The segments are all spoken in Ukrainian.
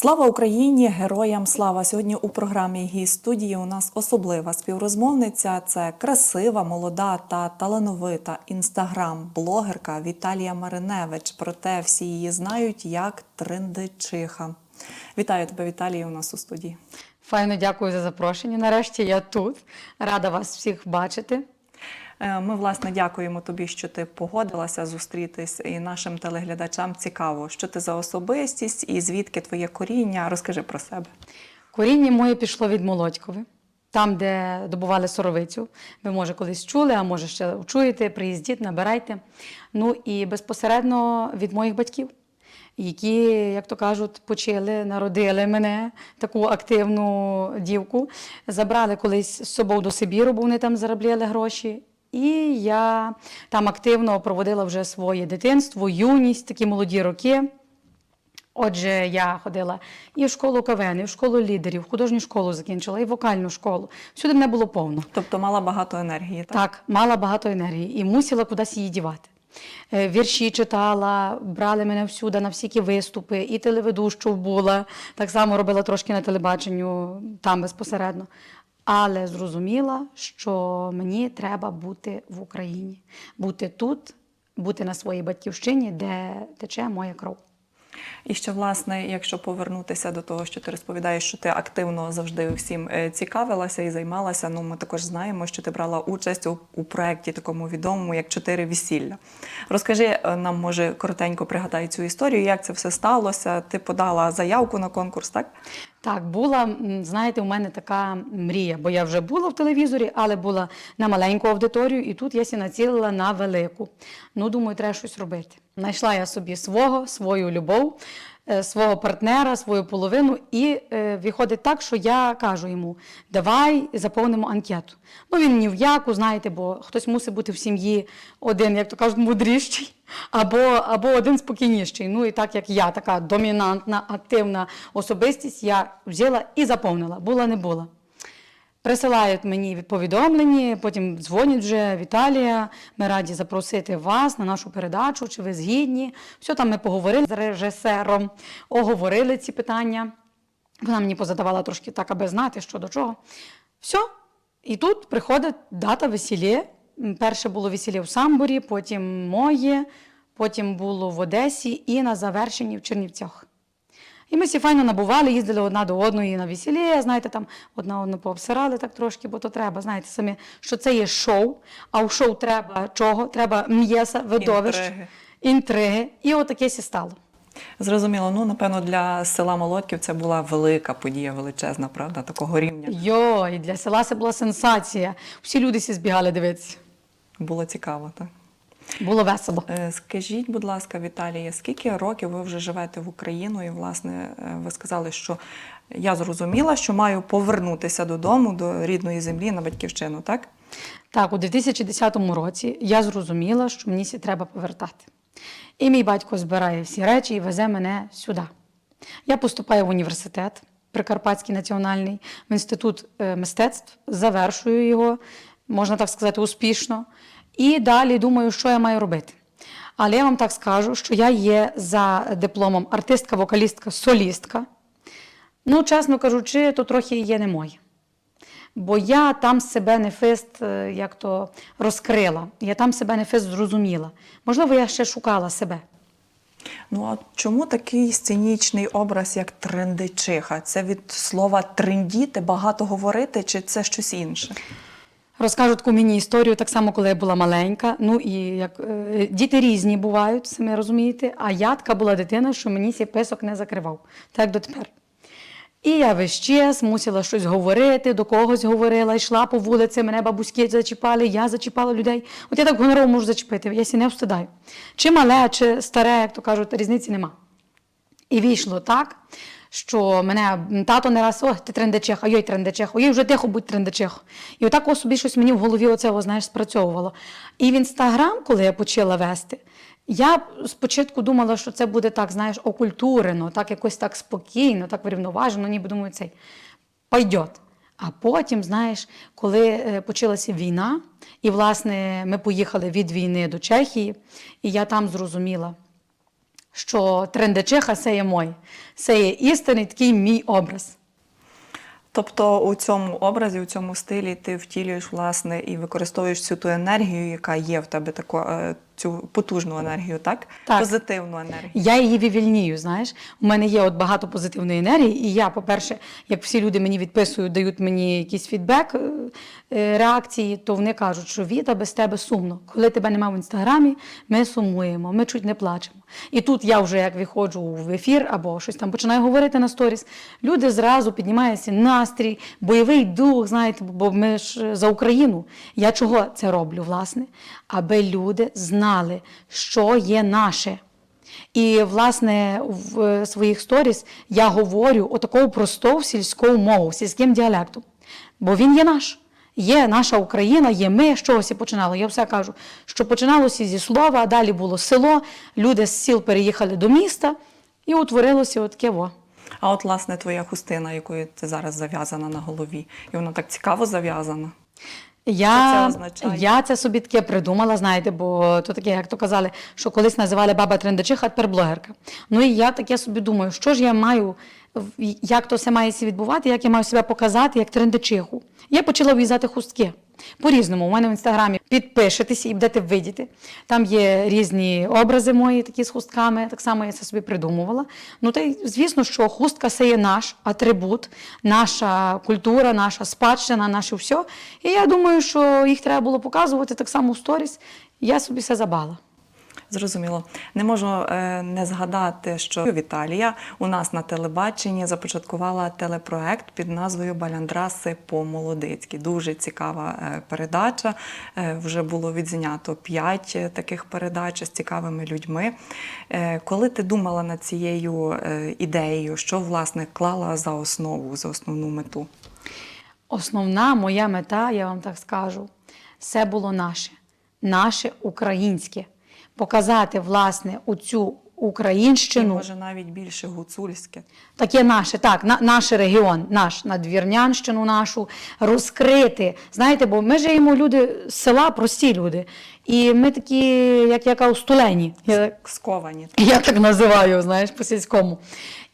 Слава Україні! Героям слава! Сьогодні у програмі «Гість студії у нас особлива співрозмовниця. Це красива, молода та талановита інстаграм-блогерка Віталія Мариневич. Проте всі її знають як трендичиха. Вітаю тебе, Віталія, у нас у студії. Файно дякую за запрошення. Нарешті я тут. Рада вас всіх бачити. Е, Ми, власне, дякуємо тобі, що ти погодилася зустрітись, і нашим телеглядачам цікаво, що ти за особистість і звідки твоє коріння. Розкажи про себе. Коріння моє пішло від Молодькови, там, де добували соровицю. Ви, може, колись чули, а може ще чуєте, приїздіть, набирайте. Ну і безпосередньо від моїх батьків, які, як то кажуть, почили, народили мене, таку активну дівку. Забрали колись з собою до Сибіру, бо вони там заробляли гроші. І я там активно проводила вже своє дитинство, юність, такі молоді роки. Отже, я ходила і в школу КВН, і в школу лідерів, художню школу закінчила, і вокальну школу. Всюди мене було повно. Тобто мала багато енергії, так? Так, мала багато енергії і мусила кудись її дівати. Е, Вірші читала, брали мене всюди на всякі виступи, і телеведущу була. Так само робила трошки на телебаченню там безпосередньо. Але зрозуміла, що мені треба бути в Україні, бути тут, бути на своїй батьківщині, де тече моя кров. І ще, власне, якщо повернутися до того, що ти розповідаєш, що ти активно завжди всім е, цікавилася і займалася. Ну, ми також знаємо, що ти брала участь у, у проєкті такому відомому, як Чотири весілля. Розкажи е, нам, може, коротенько пригадай цю історію, як це все сталося. Ти подала заявку на конкурс, так? Так, була, знаєте, у мене така мрія, бо я вже була в телевізорі, але була на маленьку аудиторію, і тут я сі націлила на велику. Ну, думаю, треба щось робити. Знайшла я собі свого, свою любов, е, свого партнера, свою половину, і е, виходить так, що я кажу йому: давай заповнимо анкету. Ну, він ні в яку, знаєте, бо хтось мусить бути в сім'ї один, як то кажуть, мудріший. Або, або один спокійніший. Ну і так як я така домінантна, активна особистість, я взяла і заповнила, була не була. Присилають мені повідомлення, потім дзвонять вже Віталія. Ми раді запросити вас на нашу передачу, чи ви згідні. Все там ми поговорили з режисером, оговорили ці питання. Вона мені позадавала трошки так, аби знати, що до чого. Все. І тут приходить дата весілля. Перше було весілля в Самборі, потім моє, потім було в Одесі і на завершенні в Чернівцях. І ми всі файно набували, їздили одна до одної на весілля, знаєте, там одна одну пообсирали так трошки, бо то треба, знаєте, самі, що це є шоу, а в шоу треба чого? Треба м'єса, видовищ, Інтриги. інтриги. І отаке сі стало. Зрозуміло, ну напевно, для села Молодків це була велика подія, величезна, правда, такого рівня. Йо, і для села це була сенсація. Всі люди всі збігали дивитися. Було цікаво, так. Було весело. Е, Скажіть, будь ласка, Віталія, скільки років ви вже живете в Україну? І, власне, е, ви сказали, що я зрозуміла, що маю повернутися додому, до рідної землі на батьківщину, так? Так, у 2010 році я зрозуміла, що мені треба повертати. І мій батько збирає всі речі і везе мене сюди. Я поступаю в університет Прикарпатський національний, в інститут е, мистецтв, завершую його, можна так сказати, успішно. І далі думаю, що я маю робити. Але я вам так скажу, що я є за дипломом артистка, вокалістка, солістка. Ну, чесно кажучи, то трохи є не моє. Бо я там себе не фест е, як то розкрила. Я там себе не фест зрозуміла. Можливо, я ще шукала себе. Ну а чому такий сценічний образ, як трендичиха? Це від слова трендіти, багато говорити, чи це щось інше? Розкажу таку мені історію, так само, коли я була маленька. Ну і як е, діти різні бувають, самі розумієте. А я така була дитина, що мені сій писок не закривав, так дотепер. І я весь час мусила щось говорити, до когось говорила, йшла по вулиці, мене бабуськи зачіпали, я зачіпала людей. От я так гонорово можу зачепити, я сі не встидаю. Чи мале, чи старе, як то кажуть, різниці нема. І вийшло так, що мене тато не раз, о, ти трендечиха, йой трендечиха, ой, вже тихо будь трендечиха. І отак о собі щось мені в голові оце, знаєш, спрацьовувало. І в інстаграм, коли я почала вести, я спочатку думала, що це буде так, знаєш, окультурено, так якось так спокійно, так врівноважено, ніби думаю, цей пойдет. А потім, знаєш, коли е, почалася війна, і, власне, ми поїхали від війни до Чехії, і я там зрозуміла, що трендечиха це є мой. Це є істинний такий мій образ. Тобто у цьому образі, у цьому стилі ти втілюєш власне і використовуєш всю ту енергію, яка є в тебе таку е, цю потужну енергію, так? Так. Позитивну енергію. Я її вивільнюю, знаєш. У мене є от багато позитивної енергії, і я, по-перше, як всі люди мені відписують, дають мені якийсь фідбек, е, е, реакції, то вони кажуть, що Віта без тебе сумно. Коли тебе немає в інстаграмі, ми сумуємо, ми чуть не плачемо. І тут я вже як виходжу в ефір або щось там починаю говорити на сторіс, люди зразу піднімаються настрій, бойовий дух, знаєте, бо ми ж за Україну. Я чого це роблю, власне? Аби люди знали, що є наше. І, власне, в е, своїх сторіс я говорю отаку просту сільську мову, сільським діалектом. Бо він є наш. Є наша Україна, є ми, з чогось і починало. Я все кажу, що починалося зі слова, а далі було село, люди з сіл переїхали до міста, і утворилося отаке во. А от власне твоя хустина, якою ти зараз зав'язана на голові, і вона так цікаво зав'язана. Я, це я це собі таке придумала, знаєте, бо то таке, як то казали, що колись називали баба трендачиха, а тепер блогерка. Ну і я таке собі думаю, що ж я маю, як то все має відбувати, як я маю себе показати як трендачиху. Я почала в'язати хустки. По-різному. У мене в інстаграмі підпишетеся і будете видіти. Там є різні образи мої, такі з хустками. Так само я це собі придумувала. Ну та й звісно, що хустка це є наш атрибут, наша культура, наша спадщина, наше все. І я думаю, що їх треба було показувати так само в сторіс. Я собі все забала. Зрозуміло. Не можу е, не згадати, що Віталія у нас на телебаченні започаткувала телепроект під назвою Баляндраси по-молодицьки. Дуже цікава е, передача. Е, вже було відзнято п'ять таких передач з цікавими людьми. Коли ти думала над цією ідеєю, що власне клала за основу, за основну мету? Основна моя мета, я вам так скажу, все було наше, наше українське. Показати, власне, оцю І, українщину. може навіть більше гуцульське. Таке наше, так, на, наш регіон, наш надвірнянщину нашу розкрити. Знаєте, бо ми живемо люди з села, прості люди. І ми такі, як яка устулені. Я, Сковані. я так називаю, знаєш, по-сільському.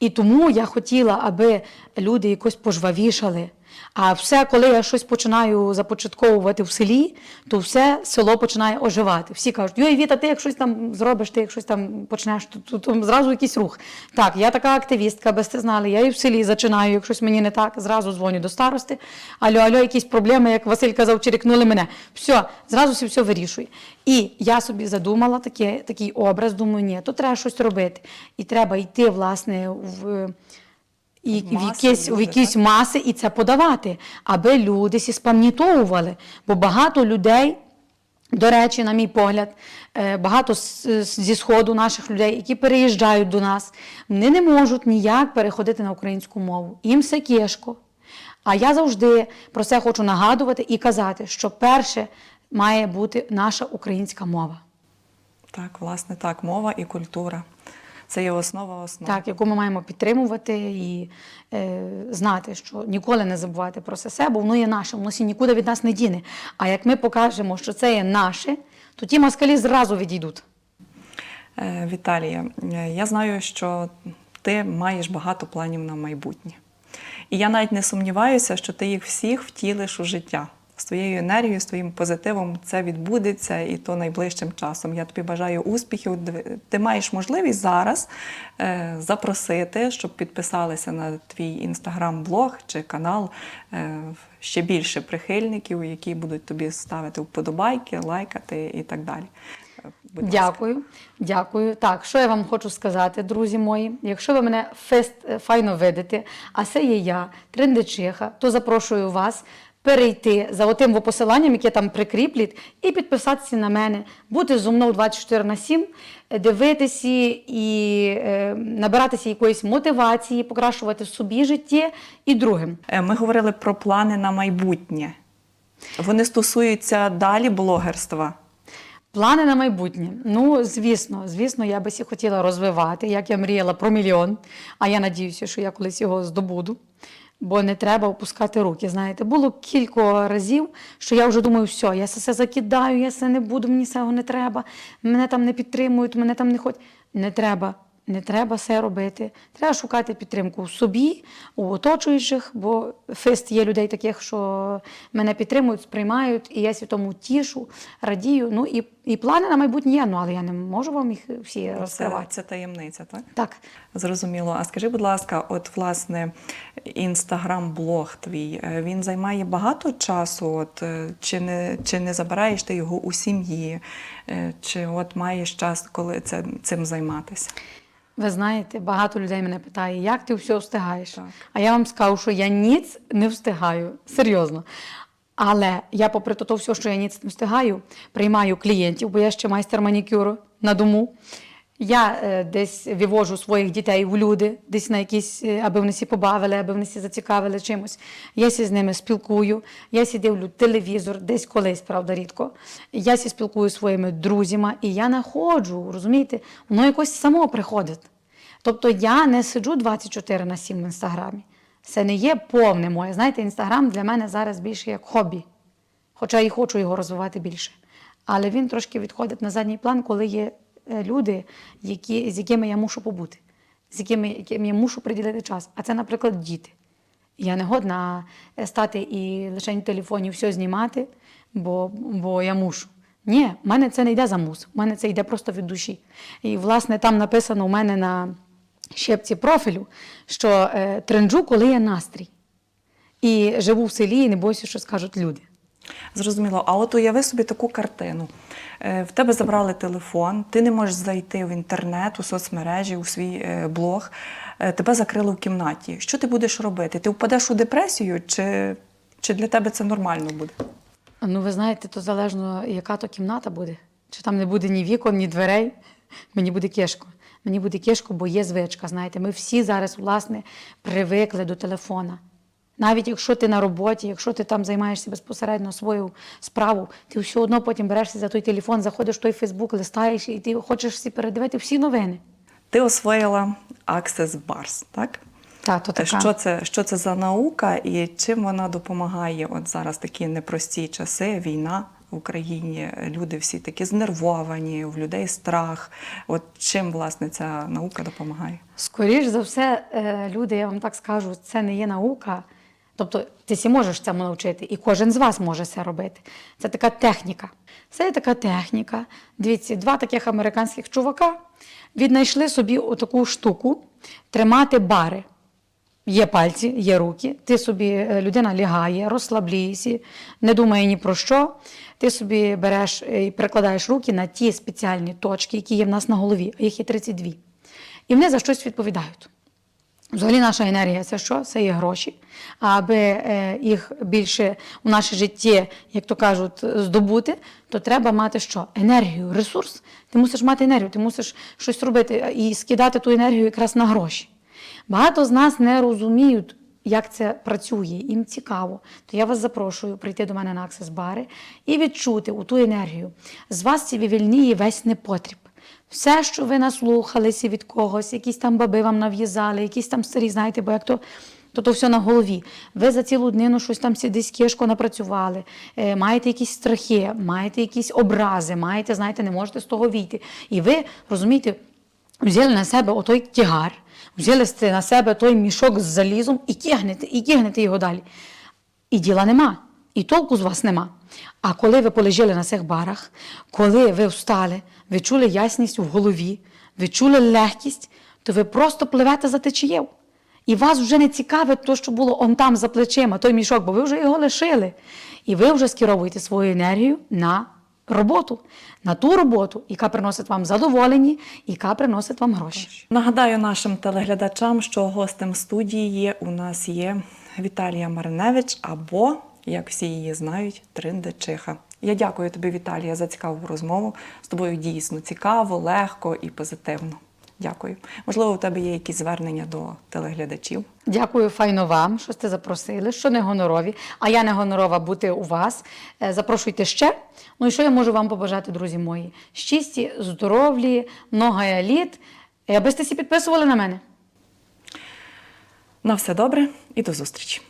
І тому я хотіла, аби люди якось пожвавішали. А все, коли я щось починаю започатковувати в селі, то все село починає оживати. Всі кажуть, йой, Віта, ти як щось там зробиш, ти як щось там почнеш, то, то, то зразу якийсь рух. Так, я така активістка, без ти знали, я і в селі зачинаю, як мені не так, зразу дзвоню до старости. Алло, алло, якісь проблеми, як Василь казав, черікнули мене. Все, зразу все, все вирішує. І я собі задумала таке, такий образ, думаю, ні, то треба щось робити. І треба йти, власне, в. І В в, маси, якісь, в якісь маси і це подавати, аби люди сі спам'ятовували. Бо багато людей, до речі, на мій погляд, е, багато з- зі сходу наших людей, які переїжджають до нас, вони не можуть ніяк переходити на українську мову. Їм все кішко. А я завжди про це хочу нагадувати і казати, що перше має бути наша українська мова. Так, власне, так, мова і культура. Це є основа основ. Так, яку ми маємо підтримувати і е, знати, що ніколи не забувати про це бо воно є наше, воно нікуди від нас не діне. А як ми покажемо, що це є наше, то ті москалі зразу відійдуть. Е, Віталія, е, я знаю, що ти маєш багато планів на майбутнє. І я навіть не сумніваюся, що ти їх всіх втілиш у життя. З твоєю енергією, з твоїм позитивом це відбудеться і то найближчим часом. Я тобі бажаю успіхів. Ти маєш можливість зараз е, запросити, щоб підписалися на твій інстаграм-блог чи канал е, ще більше прихильників, які будуть тобі ставити вподобайки, лайкати і так далі. Будь ласка. Дякую, дякую. Так, що я вам хочу сказати, друзі мої? Якщо ви мене фест е, файно видите, а це є я, трендечиха, то запрошую вас перейти за отим посиланням, яке там прикріплять, і підписатися на мене, бути зо мною 24 на 7, е, дивитися і е, набиратися якоїсь мотивації, покращувати собі життя і другим. Е, Ми говорили про плани на майбутнє. Вони стосуються далі блогерства. Плани на майбутнє. Ну, звісно, звісно, я би сі хотіла розвивати, як я мріяла про мільйон. А я надіюся, що я колись його здобуду. Бо не треба опускати руки. Знаєте, було кілька разів, що я вже думаю, все, я все закидаю, я все не буду, мені цього не треба. Мене там не підтримують, мене там не хочуть. Не треба не треба все робити. Треба шукати підтримку в собі, у оточуючих, бо фест є людей таких, що мене підтримують, сприймають, і я тому тішу, радію. Ну і, і плани на майбутнє є, ну але я не можу вам їх всі Це, розкривати. це таємниця, так? Так. Зрозуміло. А скажи, будь ласка, от власне інстаграм-блог твій е, він займає багато часу? От е, чи не чи не забираєш ти його у сім'ї? Е, Чи от маєш час, коли це цим займатися? Ви знаєте, багато людей мене питає, як ти все встигаєш? Так. А я вам скажу, що я ніц не встигаю. Серйозно. Але я, попри то все, що я ніц не встигаю, приймаю клієнтів, бо я ще майстер манікюру на дому. Я е, десь вивожу своїх дітей в люди, десь на якісь, е, аби вони всі побавили, аби вони всі зацікавили чимось. Я сі з ними спілкую, я сі дивлю телевізор, десь колись, правда, рідко. Я сі спілкую зі своїми друзями, і я знаходжу, розумієте, воно якось само приходить. Тобто я не сиджу 24 на 7 в інстаграмі. Це не є повне моє. Знаєте, інстаграм для мене зараз більше як хобі. Хоча і хочу його розвивати більше. Але він трошки відходить на задній план, коли є люди, які, з якими я мушу побути, з якими, яким я мушу приділити час. А це, наприклад, діти. Я не годна е, стати і лише в телефоні все знімати, бо, бо я мушу. Ні, в мене це не йде за мус, в мене це йде просто від душі. І, власне, там написано у мене на щепці профілю, що е, тренджу, коли є настрій. І живу в селі, і не бойся, що скажуть люди. Зрозуміло. А от уяви собі таку картину. Е, В тебе забрали телефон, ти не можеш зайти в інтернет, у соцмережі, у свій е, блог, е, тебе закрили в кімнаті. Що ти будеш робити? Ти впадеш у депресію, чи, чи для тебе це нормально буде? Ну, ви знаєте, то залежно, яка то кімната буде. Чи там не буде ні вікон, ні дверей. Мені буде кішко. Мені буде кішко, бо є звичка. Знаєте, ми всі зараз, власне, привикли до телефона. Навіть якщо ти на роботі, якщо ти там займаєшся безпосередньо свою справу, ти все одно потім берешся за той телефон, заходиш в той Фейсбук, листаєш, і ти хочеш всі передивити всі новини. Ти освоїла Access Bars, так? Так, то така. Що це, що це за наука і чим вона допомагає? От зараз такі непрості часи, війна в Україні, люди всі такі знервовані, в людей страх. От чим власне ця наука допомагає? Скоріш за все, е, люди, я вам так скажу, це не є наука. Тобто ти всі можеш цьому навчити, і кожен з вас може це робити. Це така техніка. Це є така техніка. Дивіться, два таких американських чувака віднайшли собі отаку штуку тримати бари. Є пальці, є руки. Ти собі, е, людина лягає, розслаблюєшся, не думає ні про що. Ти собі береш е, і прикладаєш руки на ті спеціальні точки, які є в нас на голові, а їх є 32. І вони за щось відповідають. Взагалі наша енергія це що? Це є гроші. Аби е, їх більше у наше житті, як то кажуть, здобути, то треба мати що? Енергію, ресурс. Ти мусиш мати енергію, ти мусиш щось робити і скидати ту енергію якраз на гроші. Багато з нас не розуміють, як це працює, їм цікаво. То я вас запрошую прийти до мене на Access бари і відчути у ту енергію. З вас ці вивільніє весь непотріб. Все, що ви наслухалися від когось, якісь там баби вам нав'язали, якісь там старі, знаєте, бо як то. То то все на голові. Ви за цілу днину щось там десь кішко напрацювали, е, маєте якісь страхи, маєте якісь образи, маєте, знаєте, не можете з того війти. І ви, розумієте, взяли на себе отой тягар, взяли на себе той мішок з залізом і тягнете, і тягнете його далі. І діла нема, і толку з вас нема. А коли ви полежали на цих барах, коли ви встали, ви чули ясність в голові, ви чули легкість, то ви просто пливете за течією. І вас вже не цікавить те, що було он там за плечима, той мішок, бо ви вже його лишили. І ви вже скеровуєте свою енергію на роботу, на ту роботу, яка приносить вам задоволення, яка приносить вам гроші. Нагадаю нашим телеглядачам, що гостем студії у нас є Віталія Мариневич або, як всі її знають, Триндечиха. Я дякую тобі, Віталія, за цікаву розмову. З тобою дійсно цікаво, легко і позитивно. Дякую. Можливо, у тебе є якісь звернення до телеглядачів. Дякую файно вам, що сте запросили, що не гонорові, а я не гонорова бути у вас. Е, Запрошуйте ще. Ну і що я можу вам побажати, друзі мої? Щасті, здоров'я, много літ. Аби сте всі підписували на мене. На все добре і до зустрічі!